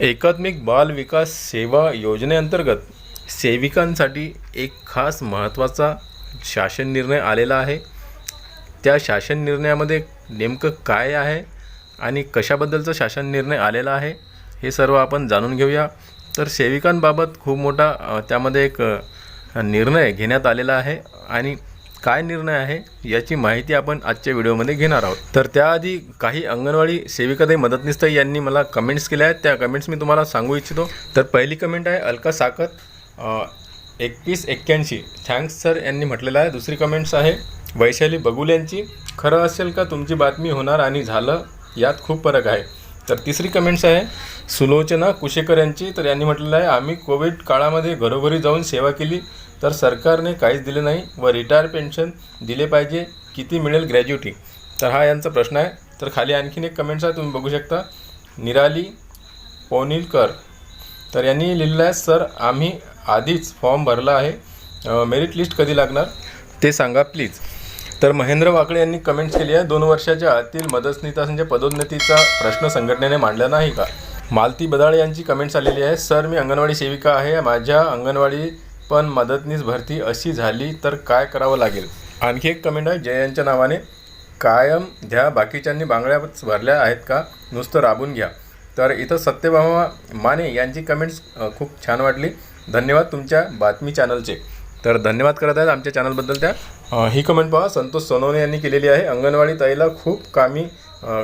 एकात्मिक बाल विकास सेवा योजनेअंतर्गत सेविकांसाठी एक खास महत्त्वाचा शासन निर्णय आलेला आहे. त्या शासन निर्णयामध्ये नेमकं काय आहे आणि कशाबद्दलचा शासन निर्णय आलेला आहे हे सर्व आपण जाणून घेऊया. तर सेविकांबाबत खूप मोठा त्यामध्ये एक निर्णय घेण्यात आलेला आहे आणि काय निर्णय आहे याची माहिती आपण आजच्या व्हिडिओमध्ये घेणार आहोत. तर त्याआधी काही अंगणवाडी सेविकाताई मदतनीसताई यांनी मला कमेंट्स केल्या आहेत. त्या कमेंट्स मी तुम्हाला सांगू इच्छितो. तर पहिली कमेंट आहे अलका साकत. एकवीस एक्क्याऐंशी. थँक्स सर यांनी म्हटलेलं आहे. दुसरी कमेंट्स आहे वैशाली बगुल यांची. खरं असेल का तुमची बातमी होणार आणि झालं? यात खूप फरक आहे. तर तिसरी कमेंट्स आहे सुलोचना कुशेकर यांची तर यांनी म्हटलेलं आहे आम्ही कोविड काळामध्ये घरोघरी जाऊन सेवा केली तर सरकारने काहीच दिले नाही व रिटायर पेन्शन दिले पाहिजे किती मिळेल ग्रॅज्युटी तर हा यांचा प्रश्न आहे. तर खाली आणखीन एक कमेंट्स आहे तुम्ही बघू शकता. निराली पोनिलकर. तर यांनी लिहिलेलं आहे सर आम्ही आधीच फॉर्म भरला आहे. मेरिट लिस्ट कधी लागणार? ते सांगा प्लीज. तर महेंद्र वाकडे यांनी कमेंट्स केली आहे दोन वर्षाच्या आतील मदतनीतांच्या पदोन्नतीचा प्रश्न संघटनेने मांडला नाही का? मालती बदाळे यांची कमेंट्स आलेली आहे सर मी अंगणवाडी सेविका आहे माझ्या अंगणवाडी पण मदतनीस भरती अशी झाली तर काय करावं लागेल? आणखी एक कमेंट आहे जय यांच्या नावाने कायम घ्या बाकीच्यांनी बांगड्याच भरल्या आहेत का? नुसतं राबून घ्या. तर इथं सत्यभामा माने यांची कमेंट्स खूप छान वाटली. धन्यवाद तुमच्या बातमी चॅनलचे तर धन्यवाद करत आहेत आमच्या चॅनलबद्दल त्या ही कमेंट पहा संतोष सोनवणे यांनी केलेली आहे. अंगणवाडी ताईला खूप कामी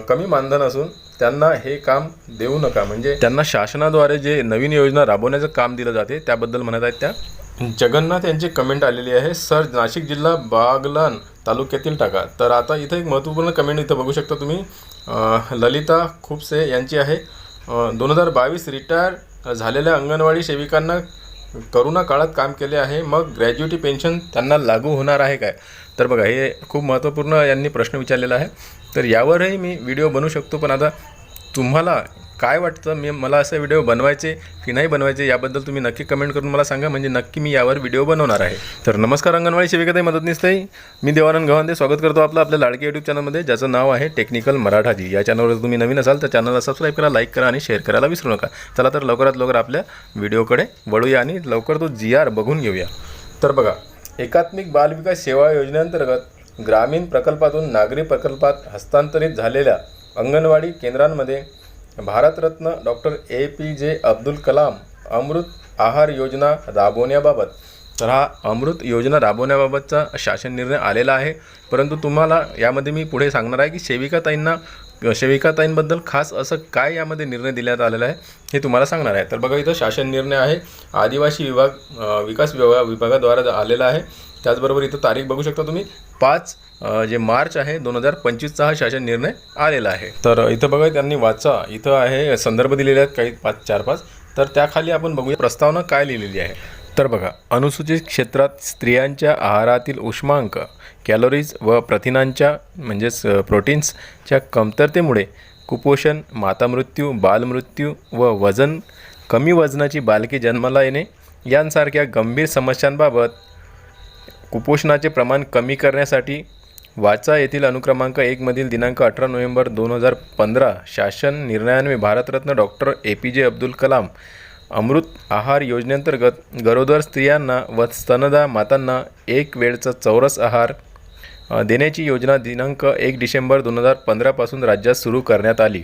कमी मानधन असून त्यांना हे काम देऊ नका. म्हणजे त्यांना शासनाद्वारे जे नवीन योजना राबवण्याचं काम दिलं जाते त्याबद्दल म्हणत आहेत त्या. जगन्नाथ यांची कमेंट आलेली आहे सर नाशिक जिल्हा बागलान तालुक्यातील टाका. तर आता इथं एक महत्त्वपूर्ण कमेंट इथं बघू शकता तुम्ही. ललिता खुपसे यांची आहे. दोन हजार बावीस रिटायर झालेल्या अंगणवाडी सेविकांना करोना काळात काम केले आहे मग ग्रॅज्युटी पेन्शन त्यांना लागू होणार आहे काय? तर बघा हे खूप महत्त्वपूर्ण यांनी प्रश्न विचारलेला आहे. तर यावरही मी व्हिडिओ बनवू शकतो पण आता तुम्हाला काय वाटतं? मी मला असे व्हिडिओ बनवायचे की नाही बनवायचे याबद्दल तुम्ही नक्की कमेंट करून मला सांगा. म्हणजे नक्की मी यावर व्हिडिओ बनवणार आहे. तर नमस्कार अंगणवाडी सेविकाताई मदतनीसताई मी देवानंद गव्हांदे. स्वागत करतो आपलं आपल्या लाडके यूट्यूब चॅनलमध्ये ज्याचं नाव आहे टेक्निकल मराठाजी. या चॅनलवर तुम्ही नवीन असाल तर चॅनलला सबस्क्राईब करा लाईक करा आणि शेअर करायला विसरू नका. चला तर लवकरात लवकर आपल्या व्हिडिओकडे वळूया आणि लवकर तो जी आर बघून घेऊया. तर बघा एकात्मिक बालविकास सेवा योजनेअंतर्गत ग्रामीण प्रकल्पातून नागरी प्रकल्पात हस्तांतरित झालेल्या अंगणवाडी केंद्रांमध्ये Bharat Ratna doctor A P J Abdul Kalam अमृत आहार योजना राबवण्याबाबत. तर हा अमृत योजना राबवण्याबाबतचा शासन निर्णय आलेला आहे. परंतु तुम्हाला यामध्ये मी पुढे सांगणार आहे की सेविकाताईंना सेविकाताईंबद्दल खास असं काय यामध्ये निर्णय देण्यात आलेला आहे हे तुम्हाला सांगणार आहे. तर बघा इथं शासन निर्णय आहे. आदिवासी विभाग विकास विभाग विभागाद्वारा आलेला आहे. त्याचबरोबर इथं तारीख बघू शकता तुम्ही पाच जे मार्च आहे दोन हजार पंचवीसचा हा शासन निर्णय आलेला आहे. तर इथं बघा त्यांनी वाचा. इथं आहे संदर्भ दिलेले आहेत काही पाच चार पाच. तर त्याखाली आपण बघूया प्रस्तावना काय लिहिलेली आहे. तर बघा अनुसूचित क्षेत्रात स्त्रियांच्या आहारातील उष्मांक कॅलरीज व प्रथिनांच्या म्हणजेच प्रोटीन्सच्या कमतरतेमुळे कुपोषण मातामृत्यू बालमृत्यू व वजन कमी वजनाची बालके जन्माला येणे यांसारख्या गंभीर समस्यांबाबत कुपोषणाचे प्रमाण कमी करण्यासाठी वाचा येथील अनुक्रमांक एकमधील दिनांक अठरा नोव्हेंबर दोन हजार पंधरा शासन निर्णयान्वे Bharat Ratna doctor A P J Abdul Kalam अमृत आहार योजनेअंतर्गत गरोदर स्त्रियांना व स्तनदा मातांना एक वेळचा चौरस आहार देण्याची योजना दिनांक एक डिसेंबर दोन हजार पंधरापासून राज्यात सुरू करण्यात आली.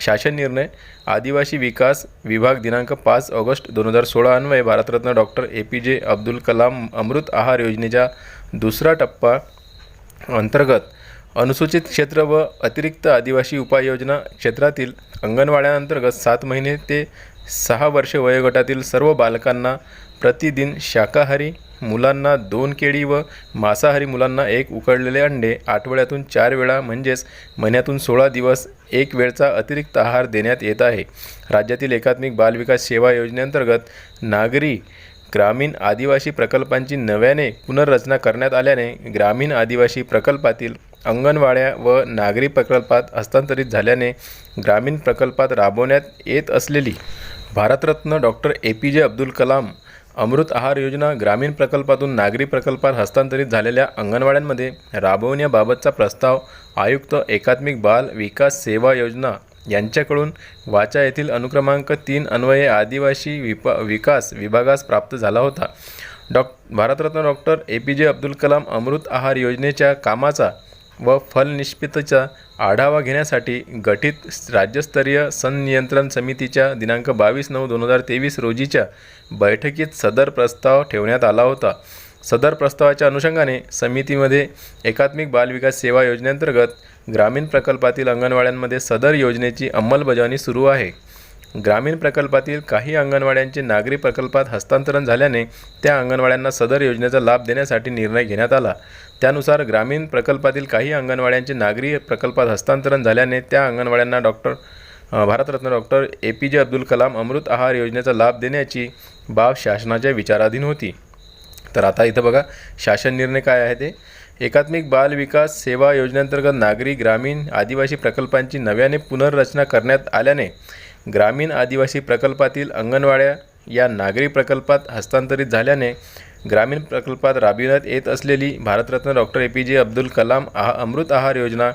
शासन निर्णय आदिवासी विकास विभाग दिनांक पाच ऑगस्ट दोन हजार सोळा अन्वये Bharat Ratna doctor A P J Abdul Kalam अमृत आहार योजनेचा दुसरा टप्पा अंतर्गत अनुसूचित क्षेत्र व अतिरिक्त आदिवासी उपाययोजना क्षेत्रातील अंगणवाड्यांअंतर्गत सात महिने ते सहा वर्षे वयोगटातील सर्व बालकांना प्रतिदिन शाकाहारी मुलांना दोन केळी व मांसाहारी मुलांना एक उकडलेले अंडे आठवड्यातून चार वेळा म्हणजेच महिन्यातून सोळा दिवस एक वेळचा अतिरिक्त आहार देण्यात येत आहे. राज्यातील एकात्मिक बालविकास सेवा योजनेअंतर्गत नागरी ग्रामीण आदिवासी प्रकल्पांची नव्याने पुनर्रचना करण्यात आल्याने ग्रामीण आदिवासी प्रकल्पातील अंगणवाड्या व नागरी प्रकल्पात हस्तांतरित झाल्याने ग्रामीण प्रकल्पात राबवण्यात येत असलेली Bharat Ratna doctor A P J Abdul Kalam अमृत आहार योजना ग्रामीण प्रकल्पातून नागरी प्रकल्पात हस्तांतरित झालेल्या अंगणवाड्यांमध्ये राबवण्याबाबतचा प्रस्ताव आयुक्त एकात्मिक बाल विकास सेवा योजना यांच्याकडून वाचा येथील अनुक्रमांक तीन अन्वये आदिवासी विपा विकास विभागास प्राप्त झाला होता. Doc Bharat Ratna doctor A P J Abdul Kalam अमृत आहार योजनेच्या कामाचा व फलनिष्पितचा आढावा घेण्यासाठी गठीत राज्यस्तरीय संनियंत्रण समितीच्या दिनांक बावीस नऊ दोन हजार तेवीस रोजीच्या बैठकीत सदर प्रस्ताव ठेवण्यात आला होता. सदर प्रस्तावाच्या अनुषंगाने समितीमध्ये एकात्मिक बालविकास सेवा योजनेअंतर्गत ग्रामीण प्रकल्पातील अंगणवाड्यांमध्ये सदर योजनेची अंमलबजावणी सुरू आहे. ग्रामीण प्रकल्पातील काही अंगणवाड्यांचे नागरी प्रकल्पात हस्तांतरण झाल्याने त्या अंगणवाड्यांना सदर योजनेचा लाभ देण्यासाठी निर्णय घेण्यात आला. त्यानुसार ग्रामीण प्रकल्पातील काही अंगणवाड्यांचे नागरी प्रकल्पात हस्तांतरण झाल्याने त्या अंगणवाड्यांना doctor Bharat Ratna doctor A P J Abdul Kalam अमृत आहार योजनेचा लाभ देण्याची बाब शासनाच्या विचाराधीन होती. तर आता इथं बघा शासन निर्णय काय आहे ते? एकात्मिक बाल विकास सेवा योजनेअंतर्गत नागरी ग्रामीण आदिवासी प्रकल्पांची नव्याने पुनर्रचना करण्यात आल्याने ग्रामीण आदिवासी प्रकल्पातील अंगणवाड्या या नागरी प्रकल्पात हस्तांतरित झाल्याने ग्रामीण प्रकल्पात राबविण्यात येत असलेली Bharat Ratna doctor A P J Abdul Kalam आहा अमृत आहार योजना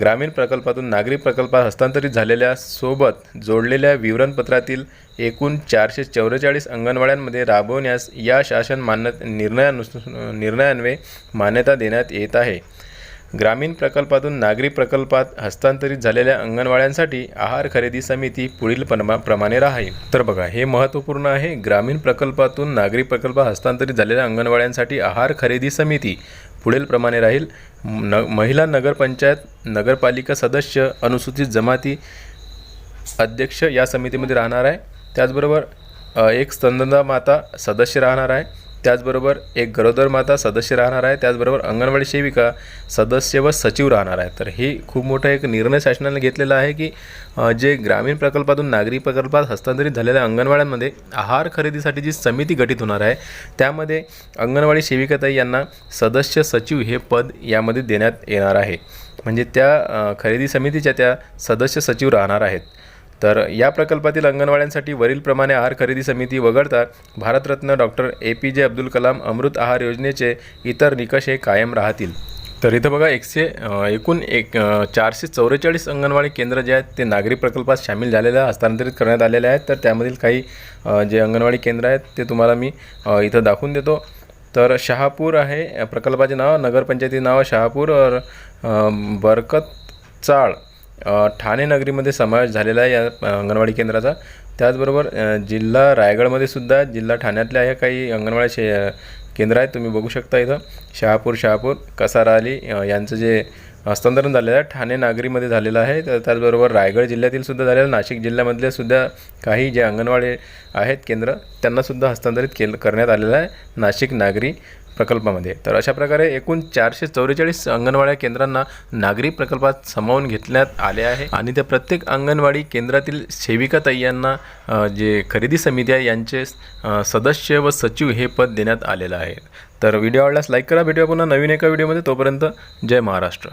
ग्रामीण प्रकल्पातून नागरी प्रकल्पात हस्तांतरित झालेल्या सोबत जोडलेल्या विवरणपत्रातील एकूण चारशे चौवेचाळीस अंगणवाड्यांमध्ये राबवण्यास या शासन मान्य निर्णयानुस निर्णयान्वये मान्यता देण्यात येत आहे. ग्रामीण प्रकल्पातून नागरी प्रकल्पात हस्तांतरित झालेल्या अंगणवाड्यांसाठी आहार खरेदी समिती पुढील प्रमा प्रमाणे राहील. तर बघा हे महत्त्वपूर्ण आहे. ग्रामीण प्रकल्पातून नागरी प्रकल्पात हस्तांतरित झालेल्या अंगणवाड्यांसाठी आहार खरेदी समिती पुढील प्रमाणे राहील. न महिला नगरपंचायत नगरपालिका सदस्य अनुसूचित जमाती अध्यक्ष या समितीमध्ये राहणार आहे. त्याचबरोबर एक स्तनदा माता सदस्य राहणार आहे. त्याचबरोबर एक गरोदर माता सदस्य राहणार आहे त्याचबरोबर अंगणवाडी सेविका सदस्य व सचिव राहणार आहे. तर हे खूप मोठा एक निर्णय शासनाने घेतलेला आहे की जे ग्रामीण प्रकल्पातून नागरी प्रकल्पात हस्तांतरित झालेल्या अंगणवाड्यांमध्ये आहार खरेदीसाठी जी समिती गठीत होणार आहे त्यामध्ये अंगणवाडी सेविकाताई यांना सदस्य सचिव हे पद यामध्ये देण्यात येणार आहे. म्हणजे त्या खरेदी समितीच्या त्या सदस्य सचिव राहणार आहेत. तर या प्रकल्पातील अंगणवाड्यांसाठी वरीलप्रमाणे आहार खरेदी समिती वगळता Bharat Ratna doctor A P J Abdul Kalam अमृत आहार योजनेचे इतर निकष हे कायम राहतील. तर इथं बघा एकशे एकूण एक चारशे चौवेचाळीस अंगणवाडी केंद्र जे आहेत ते नागरी प्रकल्पात सामील झालेले हस्तांतरित करण्यात आलेले आहेत. तर त्यामधील काही जे अंगणवाडी केंद्र आहेत ते तुम्हाला मी इथं दाखवून देतो. तर शहापूर आहे प्रकल्पाचे नाव नगरपंचायती नाव शहापूर बरकत चाळ. ठाणे नगरीमध्ये समावेश झालेला आहे या अंगणवाडी केंद्राचा. त्याचबरोबर जिल्हा रायगडमध्ये सुद्धा जिल्हा ठाण्यातल्या या काही अंगणवाडी शे केंद्र आहेत तुम्ही बघू शकता इथं. शहापूर शहापूर कसारा अली यांचं जे हस्तांतरण झालेलं आहे ठाणे नागरीमध्ये झालेलं आहे. तर त्याचबरोबर रायगड जिल्ह्यातील सुद्धा झालेलं नाशिक जिल्ह्यामधले सुद्धा काही जे अंगणवाडी आहेत केंद्र त्यांनासुद्धा हस्तांतरित केलं करण्यात आलेलं आहे. नाशिक नागरी प्रकल्पामध्ये. तर अशा प्रकारे एकूण चारशे चौवेचाळीस अंगणवाड्या केंद्रांना नागरी प्रकल्पात सामावून घेतण्यात आले आहे. आणि त्या प्रत्येक अंगणवाडी केंद्रातील सेविका यांना जे खरेदी समिती आहे यांचे सदस्य व सचिव हे पद देण्यात आलेलं आहे. तर व्हिडिओ आवडल्यास लाईक करा. भेटूया पुन्हा नवीन एका व्हिडिओमध्ये. तोपर्यंत जय महाराष्ट्र.